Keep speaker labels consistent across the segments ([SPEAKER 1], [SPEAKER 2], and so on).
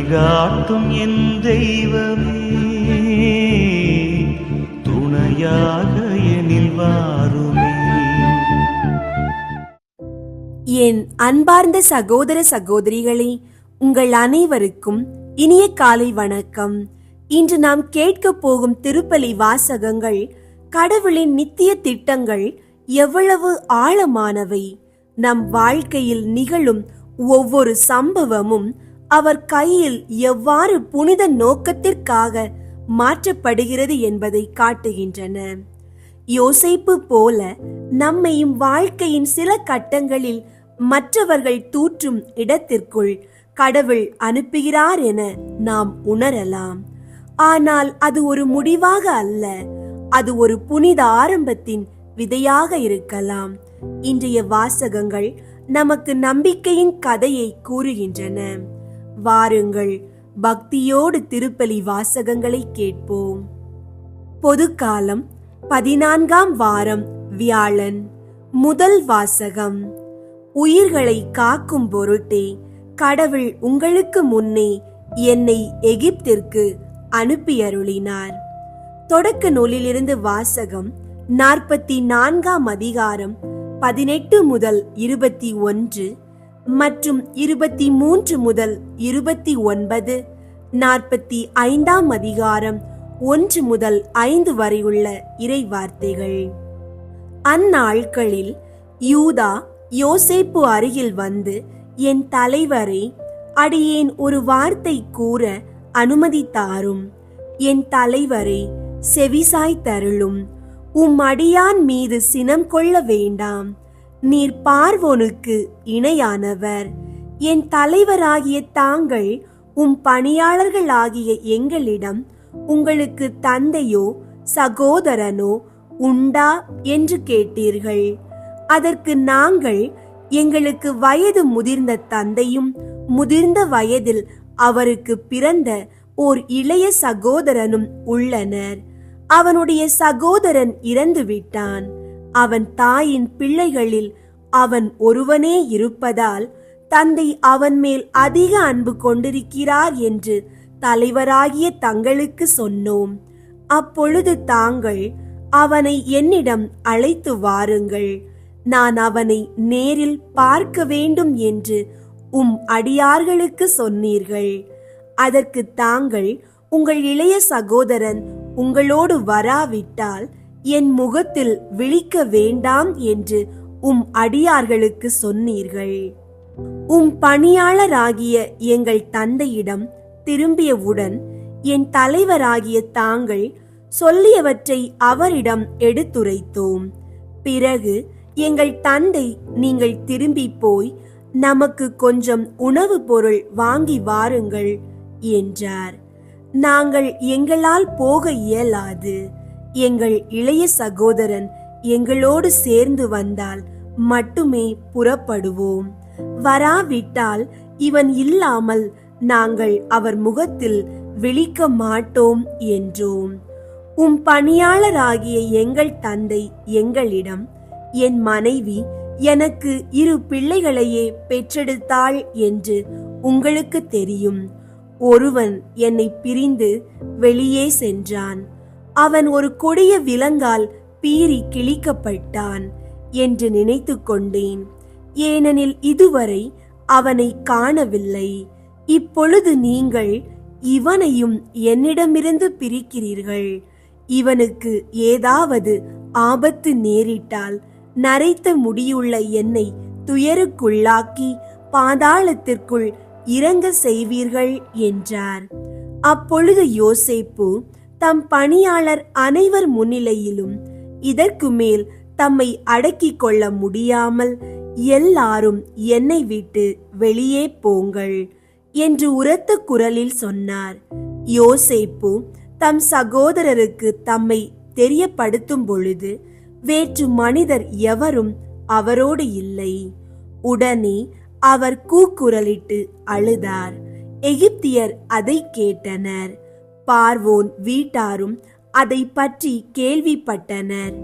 [SPEAKER 1] வழிகாட்டும் என் தெய்வமே. துணையாக எனில் வாருமே.
[SPEAKER 2] என் அன்பார்ந்த சகோதர சகோதரிகளே உங்கள் அனைவருக்கும் இனிய காலை வணக்கம். இன்று நாம் கேட்க போகும் திருப்பலி வாசகங்கள் கடவுளின் நித்திய திட்டங்கள் எவ்வளவு ஆழமானவை. நம் வாழ்க்கையில் நிகழும் ஒவ்வொரு சம்பவமும் அவர் கையில் எவ்வாறு புனித நோக்கத்திற்காக மாற்றப்படுகிறது என்பதை காட்டுகின்றன. யோசைப்பு போல நம்மையும் வாழ்க்கையின் சில கட்டங்களில் மற்றவர்கள் தூற்றும் இடத்திற்குள் கடவுள் அனுப்புகிறார் என நாம் உணரலாம். ஆனால் அது ஒரு முடிவாக அல்ல அது ஒரு புனித ஆரம்பத்தின் விதையாக இருக்கலாம். இன்றைய வாசகங்கள் நமக்கு நம்பிக்கையின் கதையை கூறுகின்றன. வாருங்கள். பக்தியோடு திருப்பலி வாசகங்களை கேட்போம். பொதுக்காலம் பதினான்காம் வாரம் வியாழன். முதல் வாசகம். உயிர்களை காக்கும் பொருட்டே கடவுள் உங்களுக்கு முன்னே என்னை எகிப்திற்கு அனுப்பியருளினார். தொடக்க நூலிலிருந்து வாசகம் நாற்பத்தி நான்காம் அதிகாரம் பதினெட்டு முதல் இருபத்தி ஒன்று மற்றும் இருபத்தி மூன்று முதல் இருபத்தி ஒன்பது நாற்பத்தி ஐந்தாம் அதிகாரம் ஒன்று முதல் ஐந்து வரையுள்ள இறை வார்த்தைகள் அந்நாட்களில் யூதா யோசேப்பு அருகில் வந்து என் தலைவரை அடியேன் ஒரு வார்த்தை கூற அனுமதித்தாரும். என் தலைவரை செவிசாய் தருளும். உம் அடியான் மீது சினம் கொள்ள வேண்டாம். நீர் பார்வோனுக்கு இணையானவர். என் தலைவராகிய தாங்கள் உம் பணியாளர்களாகிய எங்களிடம் உங்களுக்கு தந்தையோ சகோதரனோ உண்டா என்று கேட்டீர்கள். அதற்கு நாங்கள் எங்களுக்கு வயது முதிர்ந்த தந்தையும் முதிர்ந்த வயதில் அவருக்கு பிறந்த ஓர் இளைய சகோதரனும் உள்ளனர். அவனுடைய சகோதரன் இறந்து விட்டான் அவன் தாயின் பிள்ளைகளில் அவன் ஒருவனே இருப்பதால் தந்தை அவன் மேல் அதிக அன்பு கொண்டிருக்கிறார் என்று தலைவராகிய தங்களுக்கு சொன்னோம். அப்பொழுது தாங்கள் அவனை என்னிடம் அழைத்து வாருங்கள். நான் அவனை நேரில் பார்க்க வேண்டும் என்று உம் அடியார்களுக்கு சொன்னீர்கள். அதற்கு தாங்கள் உங்கள் இளைய சகோதரன் உங்களோடு வராவிட்டால் என் முகத்தில் விழிக்க வேண்டாம் என்று உம் அடியார்களுக்கு சொன்னீர்கள். உம் பணியாளராகிய எங்கள் தந்தையிடம் திரும்பியவுடன் என் தலைவராகிய தாங்கள் சொல்லியவற்றை அவரிடம் எடுத்துரைத்தோம். பிறகு எங்கள் தந்தை நீங்கள் திரும்பி போய் நமக்கு கொஞ்சம் உணவு பொருள் வாங்கி வாருங்கள் என்றார். நாங்கள் எங்களால் போக இயலாது. எங்கள் இளைய சகோதரன் எங்களோடு சேர்ந்து வந்தால் மட்டுமே புறப்படுவோம். வராவிட்டால் இவன் இல்லாமல் நாங்கள் அவர் முகத்தில் விழிக்க மாட்டோம் என்றோம். உம் பணியாளராகிய எங்கள் தந்தை எங்களிடம் என் மனைவி எனக்கு இரு பிள்ளைகளையே பெற்றெடுத்தாள் என்று உங்களுக்கு தெரியும். ஒருவன் என்னை பிரிந்து வெளியே சென்றான். அவன் ஒரு கொடிய விலங்கால் பீறி கிழிக்கப்பட்டான் என்று நினைத்து கொண்டேன். ஏனெனில் இதுவரை அவனை காணவில்லை. இப்பொழுது நீங்கள் இவனையும் என்னிடமிருந்து பிரிக்கிறீர்கள். இவனுக்கு ஏதாவது ஆபத்து நேரிட்டால் நரைத்த முடியுள்ள என்னை துயருக்குள்ளாக்கி பாதாளத்திற்குள் இறங்க செய்வீர்கள் என்றார். அப்பொழுது யோசேப்பு தம் பணியாளர் அனைவர் முன்னிலையிலும் இதற்கு மேல் தம்மை அடக்கிக் கொள்ள முடியாமல் எல்லாரும் என்னை விட்டு வெளியே போங்கள் என்று உரத்த குரலில் சொன்னார். யோசேப்பு தம் சகோதரருக்கு தம்மை தெரியப்படுத்தும் பொழுது வேற்று மனிதர் எவரும் அவரோடு இல்லை. உடனே அவர் கூக்குரலிட்டு அழுதார். எகிப்தியர் அதை கேட்டனர். பார்வோன் வீட்டாரும் அதை பற்றி கேள்விப்பட்டனர்.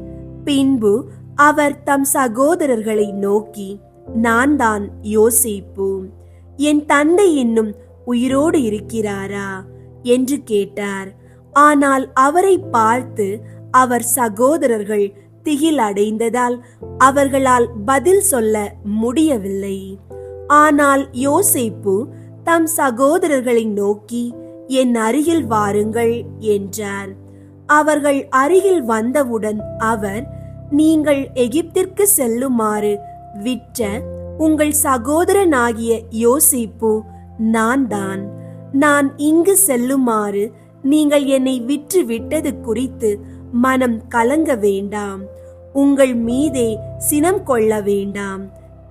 [SPEAKER 2] பின்பு அவர் தம் சகோதரர்களை நோக்கி நான் தான் யோசிப்பு. என் தந்தை இன்னும் உயிரோடு இருக்கிறாரா? என்று கேட்டார். ஆனால் அவரை பார்த்து அவர் சகோதரர்கள் திகில் அடைந்ததால் அவர்களால் பதில் சொல்ல முடியவில்லை. ஆனால் யோசிப்பு தம் சகோதரர்களை நோக்கி என் அருகில் வாருங்கள் என்றார். அவர்கள் அருகில் வந்தவுடன் அவர் நீங்கள் எகிப்திற்கு செல்லுமாறு விற்ற உங்கள் சகோதரனாகிய யோசிப்பு நான் தான் நான் இங்கு செல்லுமாறு நீங்கள் என்னை விற்று விட்டது குறித்து மனம் கலங்க வேண்டாம். உங்கள் மீதே சினம் கொள்ள வேண்டாம்.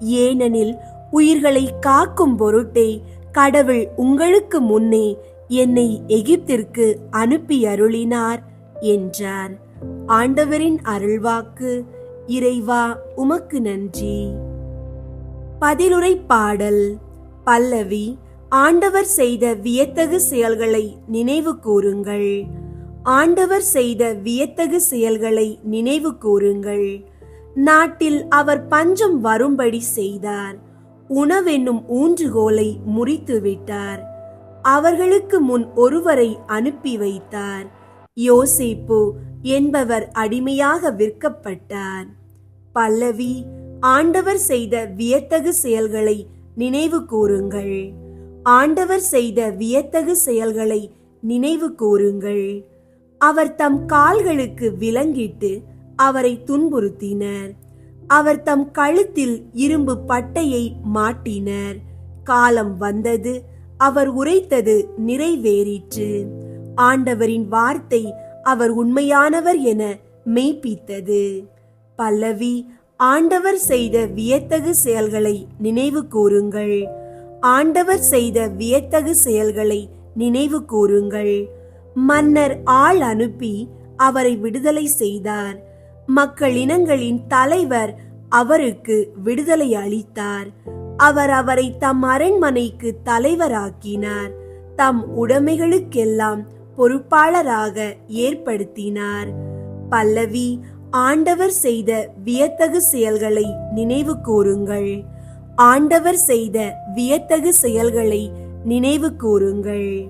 [SPEAKER 2] ஏனெனில் உயிர்களை காக்கும் பொருட்டே கடவுள் உங்களுக்கு முன்னே என்னை எகிப்திற்கு அனுப்பி அருளினார் என்றார் ஆண்டவரின் அருள்வாக்கு இறைவா உமக்கு நன்றி. பதிலுரை பாடல் பல்லவி ஆண்டவர் செய்த வியத்தகு செயல்களை நினைவு கூறுங்கள். ஆண்டவர் செய்த வியத்தகு செயல்களை நினைவு கூறுங்கள். நாட்டில் அவர் பஞ்சம் வரும்படி செய்தார். உணவென்னும் ஊன்றுகோலை முறித்து விட்டார் அவர்களுக்கு முன் ஒருவரை அனுப்பி வைத்தார். யோசேப்பு என்பவர் அடிமையாக விற்கப்பட்டார். பல்லவி ஆண்டவர் செய்த வியத்தகு செயல்களை நினைவு கூறுங்கள். ஆண்டவர் செய்த வியத்தகு செயல்களை நினைவு கூறுங்கள். அவர் தம் கால்களுக்கு விலங்கிட்டு அவரை துன்புறுத்தினர். அவர் தம் கழுத்தில் இரும்பு பட்டையை மாட்டினர். காலம் வந்தது அவர் உரைத்தது நிறைவேறிற்று. ஆண்டவரின் வார்த்தை அவர் உண்மையானவர் என மெய்ப்பித்தது. பல்லவி ஆண்டவர் செய்த வியத்தகு செயல்களை நினைவு கூறுங்கள். ஆண்டவர் செய்த வியத்தகு செயல்களை நினைவு கூறுங்கள். மன்னர் ஆள் அனுப்பி அவரை விடுதலை செய்தார். மக்கள் இனங்களின் தலைவர் அவருக்கு விடுதலை அளித்தார். அவர் அவரை தம் அரண்மனைக்கு தலைவராக்கினார். தம் உடைமைகளுக்கெல்லாம் பொறுப்பாளராக ஏற்படுத்தினார். பல்லவி ஆண்டவர் செய்த வியத்தகு செயல்களை நினைவு கூறுங்கள். ஆண்டவர் செய்த வியத்தகு செயல்களை நினைவு கூறுங்கள்.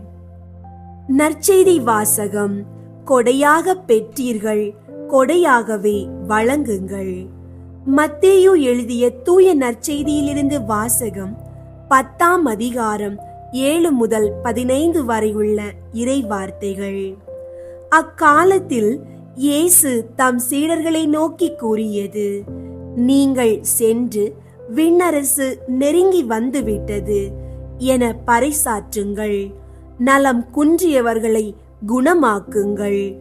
[SPEAKER 2] நற்செய்தி வாசகம் கொடையாக பெற்றீர்கள் கொடையாகவே வழங்குங்கள். மத்தேயு எழுதிய தூய நற்செய்தியிலிருந்து வாசகம் பத்தாம் அதிகாரம் ஏழு முதல் பதினைந்து வரை உள்ள இறை வார்த்தைகள் அக்காலத்தில் இயேசு தம் சீடர்களை நோக்கி கூறியது நீங்கள் சென்று விண்ணரசு நெருங்கி வந்துவிட்டது என பறைசாற்றுங்கள். நலம் குன்றியவர்களை குணமாக்குங்கள்.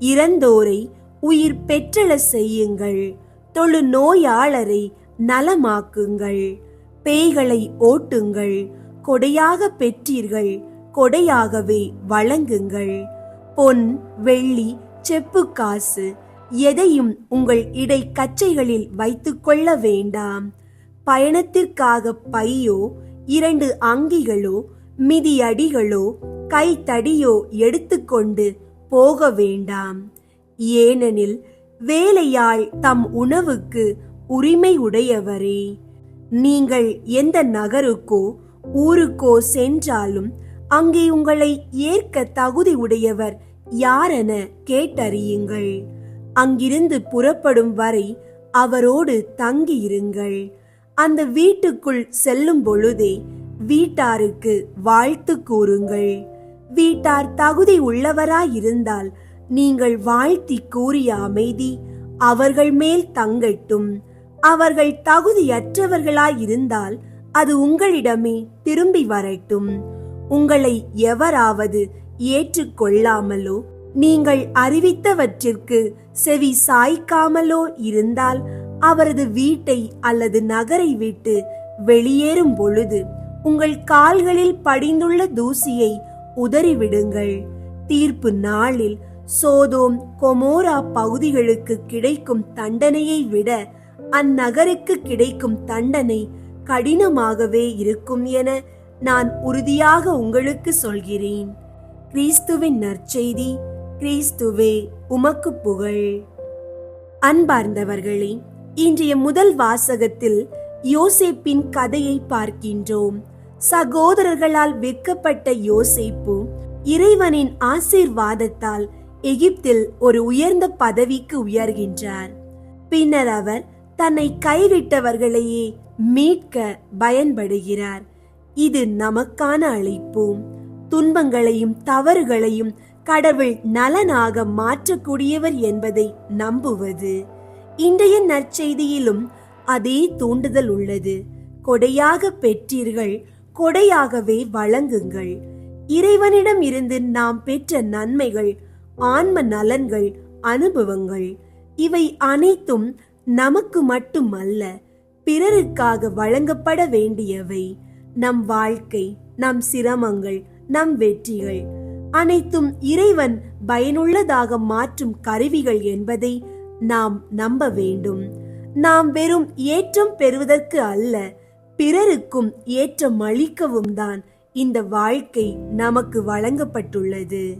[SPEAKER 2] இறந்தோரை உயிர் பெற்றள செய்யுங்கள். தொழு நோயாளரை நலமாக்குங்கள். பேய்களை ஓட்டுங்கள். கொடையாக பெற்றீர்கள். கொடையாகவே வழங்குங்கள். பொன் வெள்ளி செப்பு காசு எதையும் உங்கள் இடை கச்சைகளில் வைத்துக்கொள்ள வேண்டாம். பயணத்திற்காக பையோ இரண்டு அங்கிகளோ மிதியடிகளோ கைத்தடியோ எடுத்துக்கொண்டு போக வேண்டாம். ஏனெனில் வேலையாள் தம் உணவுக்கு உரிமை உடையவரே நீங்கள் எந்த நகருக்கோ ஊருக்கோ சென்றாலும் அங்கே உங்களை ஏற்க தகுதி உடையவர் யாரென கேட்டறியுங்கள். அங்கிருந்து புறப்படும் வரை அவரோடு தங்கியிருங்கள். அந்த வீட்டுக்குள் செல்லும் பொழுதே வீட்டாருக்கு வாழ்த்து கூறுங்கள். வீட்டார் தகுதி உள்ளவராயிருந்தால் நீங்கள் வாழ்த்தி கூறிய அமைதி அவர்கள் மேல் தங்கட்டும். அவர்கள் தகுதியற்றவர்களாயிருந்தால் அது உங்களிடமே திரும்பி வரட்டும். உங்களை எவராவது ஏற்றுக்கொள்ளாமலோ நீங்கள் அறிவித்தவற்றிற்கு செவி சாய்க்காமலோ இருந்தால் அவரது வீட்டை அல்லது நகரை விட்டு வெளியேறும் பொழுது உங்கள் கால்களில் படிந்துள்ள தூசியை உதறிவிடுங்கள். தீர்ப்பு நாளில் சோதோம் கொமோரா பகுதிகளுக்கு கிடைக்கும் தண்டனையை விட அந்நகருக்கு கிடைக்கும் தண்டனை கடினமாகவே இருக்கும் என நான் உறுதியாக உங்களுக்கு சொல்கிறேன். கிறிஸ்துவின் நற்செய்தி கிறிஸ்துவே உமக்கு புகழ். அன்பார்ந்தவர்களே இன்றைய முதல் வாசகத்தில் யோசேப்பின் கதையை பார்க்கின்றோம். சகோதரர்களால் வெக்கப்பட்ட யோசேப்பு இறைவனின் ஆசீர்வாதத்தால் எகிப்தில் ஒரு உயர்ந்த பதவிக்கு உயர்கின்றார். பின்னர் அவர் தன்னை கைவிட்டவர்களையே மீட்க பயன்படுகிறார். இது நமக்கான அழைப்பு துன்பங்களையும் தவறுகளையும் கடவுள் நலனாக மாற்றக்கூடியவர் என்பதை நம்புவது. இன்றைய நற்செய்தியிலும் அதே தூண்டுதல் உள்ளது. கொடையாக பெற்றீர்கள் கொடையாகவே வழங்குங்கள். இறைவனிடம் இருந்து நாம் பெற்ற நன்மைகள் ஆன்ம நலன்கள் அனுபவங்கள் இவை அனைத்தும் நமக்கு மட்டுமல்ல பிறருக்காக வழங்கப்பட வேண்டியவை. நம் வாழ்க்கை நம் சிரமங்கள் நம் வெற்றிகள் அனைத்தும் இறைவன் பயனுள்ளதாக மாற்றும் கருவிகள் என்பதை நாம் நம்ப வேண்டும். நாம் வெறும் ஏற்றம் பெறுவதற்கு அல்ல பிறருக்கும் ஏற்றம் அளிக்கவும் தான் இந்த வாழ்க்கை நமக்கு வழங்கப்பட்டுள்ளது.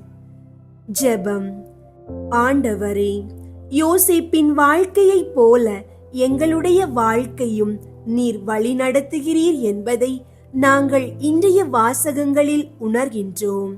[SPEAKER 2] ஜெபம். ஆண்டவரே யோசேப்பின் வாழ்க்கையைப் போல எங்களுடைய வாழ்க்கையும் நீர் வழிநடத்துகிறீர் என்பதை நாங்கள் இன்றைய வாசகங்களில் உணர்கின்றோம்.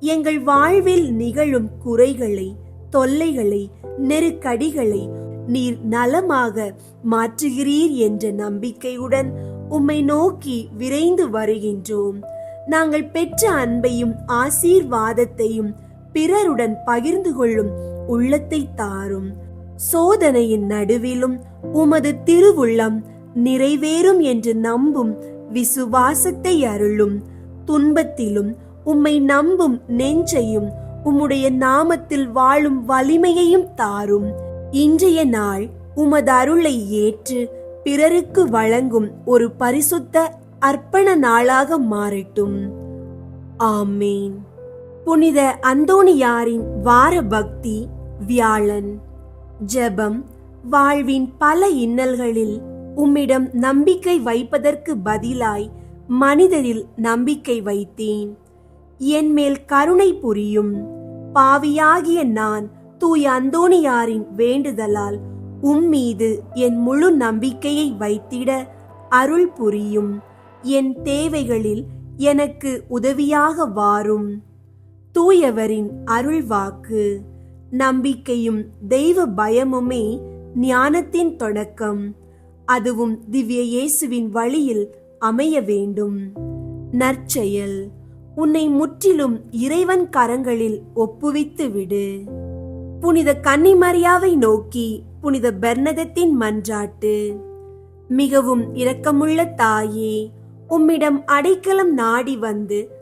[SPEAKER 2] எங்கள் வாழ்வில் நிகழும் குறைகளை தொல்லைகளை நெருக்கடிகளை நீர் நலமாக மாற்றுகிறீர் என்ற நம்பிக்கையுடன் உம்மை நோக்கி விரைந்து வருகின்றோம். நாங்கள் பெற்ற அன்பையும் ஆசீர்வாதத்தையும் பிறருடன் பகிர்ந்து கொள்ளும் உள்ளத்தை தாரும். சோதனையின் நடுவிலும் உமது திருவுள்ளம் நிறைவேறும் என்று நம்பும் விசுவாசத்தை அருளும். துன்பத்திலும் உம்மை நம்பும் நெஞ்சையும் உம்முடைய நாமத்தில் வாழும் வலிமையையும் தாரும். இன்றைய நாள் உமது அருளை ஏற்று பிறருக்கு வழங்கும் ஒரு பரிசுத்த அர்ப்பண நாளாக மாறட்டும். ஆமேன். புனித அந்தோணியாரின் வார பக்தி வியாழன். ஜெபம் வாழ்வின் பல இன்னல்களில் உம்மிடம் நம்பிக்கை வைப்பதற்கு பதிலாய் மனிதரில் நம்பிக்கை வைத்தேன். என் மேல் கருணை புரியும். பாவியாகிய நான் தூய அந்தோணியாரின் வேண்டுதலால் உம்மீது என் முழு நம்பிக்கையை வைத்திட அருள் புரியும். என் தேவைகளில் எனக்கு உதவியாக வாரும். தூயவரின் அருள் வாக்கு நம்பிக்கையும் தெய்வ பயமுமே ஞானத்தின் தொடக்கம். அதுவும் திவ்ய இயேசுவின் வழியில் அமைய வேண்டும். நற்செயல். உன்னை முற்றிலும் இறைவன் கரங்களில் ஒப்புவித்து விடு. புனித கன்னிமரியாவை நோக்கி புனித பெர்னதத்தின் மன்றாட்டு. மிகவும் இரக்கமுள்ள தாயே உம்மிடம் அடைக்கலம் நாடி வந்து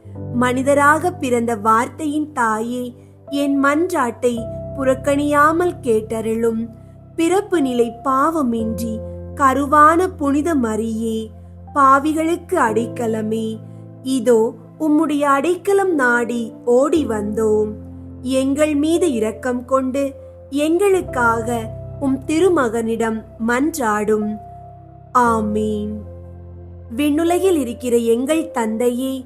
[SPEAKER 2] மனிதராக பிறந்த வார்த்தையின் தாயே என் மன்றாட்டை புறக்கணியாமல் கேட்டருளும். பிறப்பு நிலை பாவமின்றி கருவான புனித மரியே பாவிகளுக்கு அடைக்கலமே. இதோ உம்முடைய அடைக்கலம் நாடி ஓடி வந்தோம். எங்கள் மீது இரக்கம் கொண்டு எங்களுக்காக உம் திருமகனிடம் மன்றாடும். ஆமீன். விண்ணுலகில் இருக்கிற எங்கள் தந்தையே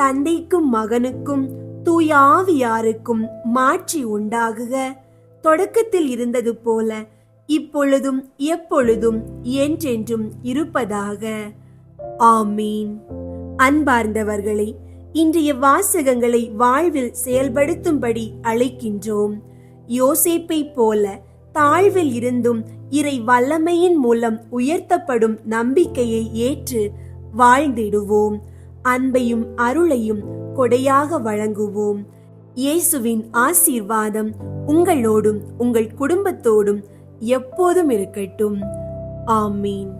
[SPEAKER 2] தந்தைக்கும் மகனுக்கும் தூய ஆவியாருக்கும் மாட்சி உண்டாகுக. தொடக்கத்தில் இருந்தது போல இப்பொழுதும் எப்பொழுதும் என்றென்றும் இருப்பதாக. ஆமீன். அன்பார்ந்தவர்களை இன்றைய வாசகங்களை வாழ்வில் செயல்படுத்தும்படி அழைக்கின்றோம். யோசேப்பை போல தாழ்வில் இருந்தும் இறை வல்லமையின் மூலம் உயர்த்தப்படும் நம்பிக்கையை ஏற்று வாழ்ந்திடுவோம். அன்பையும் அருளையும் கொடையாக வழங்குவோம். இயேசுவின் ஆசீர்வாதம் உங்களோடும் உங்கள் குடும்பத்தோடும் எப்போதும் இருக்கட்டும். ஆமீன்.